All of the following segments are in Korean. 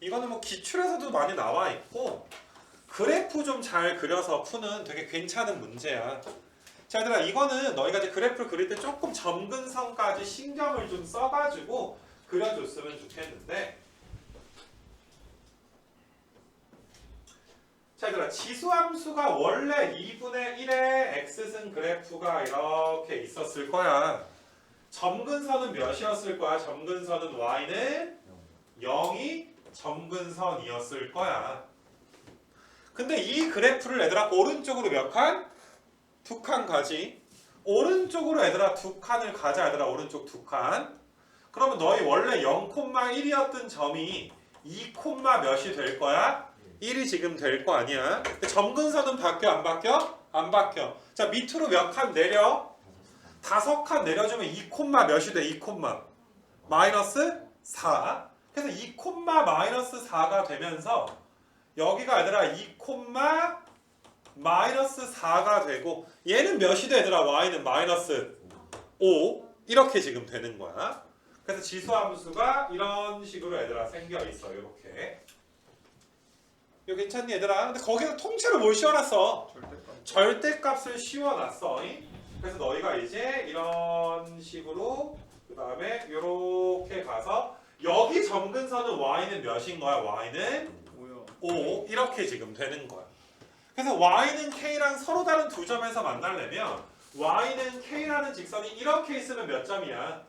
이거는 뭐 기출에서도 많이 나와 있고 그래프 좀 잘 그려서 푸는 되게 괜찮은 문제야. 자, 얘들아 이거는 너희가 이제 그래프를 그릴 때 조금 점근선까지 신경을 좀 써가지고 그려줬으면 좋겠는데. 자, 얘들아 지수함수가 원래 2분의 1의 x승 그래프가 이렇게 있었을 거야. 점근선은 몇이었을 거야? 점근선은 y는 0이 점근선이었을 거야. 근데 이 그래프를 얘들아 오른쪽으로 몇 칸? 두 칸 가지. 오른쪽으로 얘들아 두 칸을 가자 얘들아 오른쪽 두 칸. 그러면 너희 원래 0,1이었던 점이 2, 몇이 될 거야? 1이 지금 될 거 아니야. 점근선은 바뀌어 안 바뀌어? 안 바뀌어. 자 밑으로 몇 칸 내려? 다섯 칸 내려주면 2, 몇이 돼? 2, 마이너스 4. 그래서 2, 마이너스 4가 되면서 여기가 얘들아 2, 마이너스 4가 되고 얘는 몇이 돼 얘들아 y는 마이너스 5 이렇게 지금 되는 거야. 그래서 지수함수가 이런 식으로 얘들아 생겨 있어 이렇게. 이거 괜찮니 얘들아? 근데 거기서 통째로 뭘 씌워놨어? 절대값. 절대값을 씌워놨어. 잉? 그래서 너희가 이제 이런 식으로 그 다음에 이렇게 가서 여기 점근선은 y는 몇인 거야? y는 뭐야? 5 이렇게 지금 되는 거야. 그래서 y는 k랑 서로 다른 두 점에서 만나려면 y는 k라는 직선이 이렇게 있으면 몇 점이야?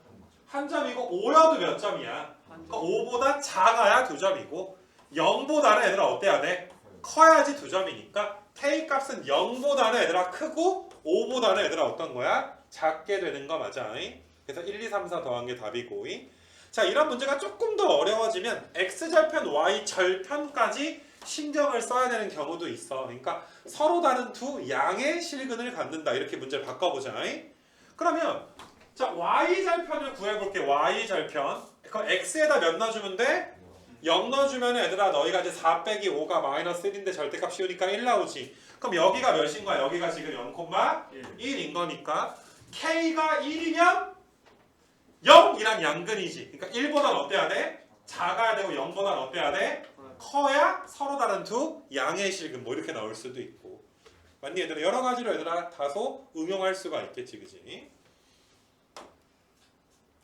한 점이고 5여도 몇 점이야? 그러니까 5보다 작아야 두 점이고 0보다는 얘들아 어때야 돼? 커야지 두 점이니까 k 값은 0보다는 얘들아 크고 5보다는 얘들아 어떤 거야? 작게 되는 거 맞아. 잉? 그래서 1, 2, 3, 4 더한 게 답이고. 잉? 자 이런 문제가 조금 더 어려워지면 x절편 y절편까지 신경을 써야 되는 경우도 있어. 그러니까 서로 다른 두 양의 실근을 갖는다. 이렇게 문제를 바꿔보자. 잉? 그러면 자 y절편을 구해볼게. y절편. 그럼 x에다 몇 넣어주면 돼? 0 넣어주면 얘들아 너희가 이제 4 빼기 5가 마이너스 1인데 절대값 씌우니까 1 나오지. 그럼 여기가 몇인 거야? 여기가 지금 0,1인 1. 거니까 k가 1이면 0이랑 양근이지. 그러니까 1보단 어때야 돼? 작아야 되고 0보단 어때야 돼? 커야 서로 다른 두 양의 실근 뭐 이렇게 나올 수도 있고. 맞니 얘들아? 여러 가지로 얘들아 다소 응용할 수가 있겠지, 그지?